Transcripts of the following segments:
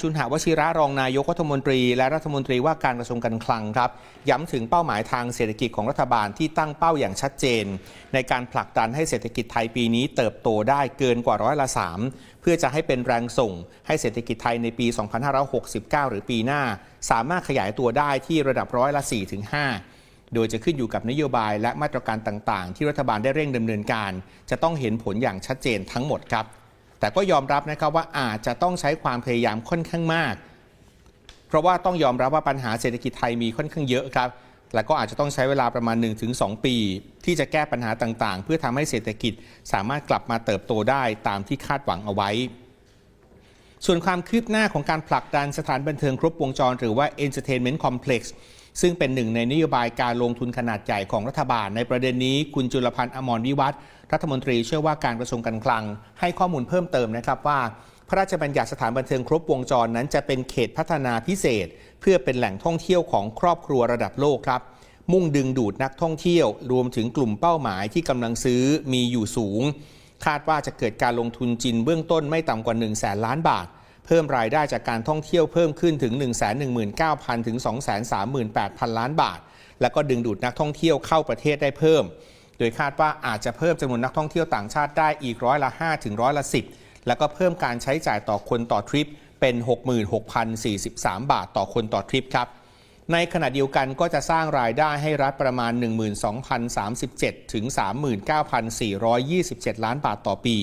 ชุนหาวชิระรองนายกรัฐมนตรี และรัฐมนตรีว่าการกระทรวงการคลังครับ ย้ำถึงเป้าหมายทางเศรษฐกิจของรัฐบาลที่ตั้งเป้าอย่างชัดเจน ในการผลักดันให้เศรษฐกิจไทยปีนี้เติบโตได้เกินกว่าร้อยละสามเพื่อจะให้เป็นแรงส่ง ให้เศรษฐกิจไทยในปี 2569 หรือปีหน้า สามารถขยายตัวได้ที่ระดับร้อยละ4ถึง5โดยจะขึ้นอยู่กับนโยบายและมาตรการต่างๆ ที่รัฐบาลได้เร่งดำเนินการ จะต้องเห็นผลอย่างชัดเจนทั้งหมดครับ แต่ก็ยอมรับนะครับว่าอาจจะต้องใช้ความพยายามค่อนข้างมาก เพราะว่าต้องยอมรับว่าปัญหาเศรษฐกิจไทยมีค่อนข้างเยอะครับ และก็อาจจะต้องใช้เวลาประมาณ 1-2 ปี ที่จะแก้ปัญหาต่างๆ เพื่อทำให้เศรษฐกิจสามารถกลับมาเติบโตได้ตามที่คาดหวังเอาไว้ ส่วนความคืบหน้าของการผลักดันสถานบันเทิงครบวงจร หรือว่า Entertainment Complex ซึ่งเป็นหนึ่งในนโยบายการลงทุนขนาดใหญ่ของรัฐบาล ในประเด็นนี้คุณจุลพันธ์อมรวิวัฒรัฐมนตรีเชื่อว่าการกระทรวงการคลัง ให้ข้อมูลเพิ่มเติมนะครับว่า พระราชบัญญัติสถานบันเทิงครบวงจรนั้นจะเป็นเขตพัฒนาพิเศษ เพื่อเป็นแหล่งท่องเที่ยวของครอบครัวระดับโลกครับมุ่งดึงดูดนักท่องเที่ยว รวมถึงกลุ่มเป้าหมายที่กำลังซื้อมีอยู่สูง คาดว่าจะเกิดการลงทุนจินเบื้องต้นไม่ต่ำกว่า1 0 0 0แสนล้านบาท เพิ่มรายได้จากการท่องเที่ยวเพิ่มขึ้นถึง 119,000 ถึง 238,000 ล้านบาท แล้วก็ดึงดูดนักท่องเที่ยวเข้าประเทศได้เพิ่ม โดยคาดว่าอาจจะเพิ่มจำนวนนักท่องเที่ยวต่างชาติได้อีกร้อยละ5ถึงร้อยละ10 แล้วก็เพิ่มการใช้จ่ายต่อคนต่อทริปเป็น 66,043 บาทต่อคนต่อทริปครับในขณะเดียวกันก็จะสร้างรายได้ให้รัฐประมาณ 12,037 ถึง 39,427 ล้านบาทต่อปี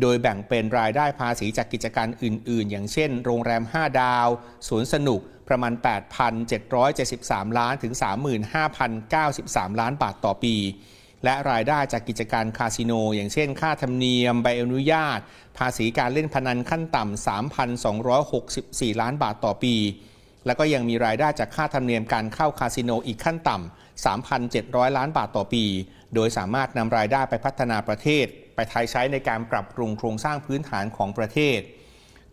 โดยแบ่งเป็นรายได้ภาษีจากกิจการอื่น ๆ อย่างเช่น โรงแรม 5 ดาวสวนสนุกประมาณ 8,773 ล้านถึง 35,093 ล้านบาทต่อปี และรายได้จากกิจการคาสิโน อย่างเช่น ค่าธรรมเนียม ใบอนุญาต ภาษีการเล่นพนันขั้นต่ำ 3,264 ล้านบาทต่อปี แล้วก็ยังมีรายได้จากค่าธรรมเนียมการเข้าคาสิโนอีกขั้นต่ำ 3,700 ล้านบาทต่อปี โดยสามารถนำรายได้ไปพัฒนาประเทศ ไปไทยใช้ในการปรับปรุงโครงสร้างพื้นฐานของประเทศ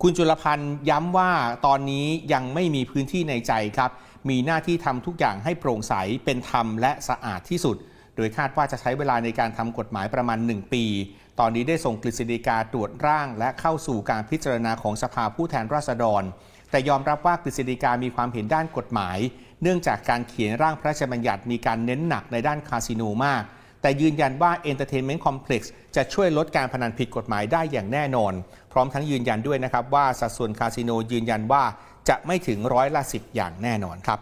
คุณจุลพันธ์ย้ำว่าตอนนี้ยังไม่มีพื้นที่ในใจครับ มีหน้าที่ทำทุกอย่างให้โปร่งใสเป็นธรรมและสะอาดที่สุด โดยคาดว่าจะใช้เวลาในการทำกฎหมายประมาณ 1 ปี ตอนนี้ได้ส่งกฤษฎีกาตรวจร่าง และเข้าสู่การพิจารณาของสภาผู้แทนราษฎร แต่ยอมรับว่ากฤษฎีกามีความเห็นด้านกฎหมาย เนื่องจากการเขียนร่างพระราชบัญญัติมีการเน้นหนักในด้านคาสิโนมาก แต่ยืนยันว่า Entertainment Complex จะช่วยลดการพนันผิดกฎหมายได้อย่างแน่นอน พร้อมทั้งยืนยันด้วยนะครับว่าสัดส่วนคาสิโนยืนยันว่าจะไม่ถึงร้อยละสิบอย่างแน่นอนครับ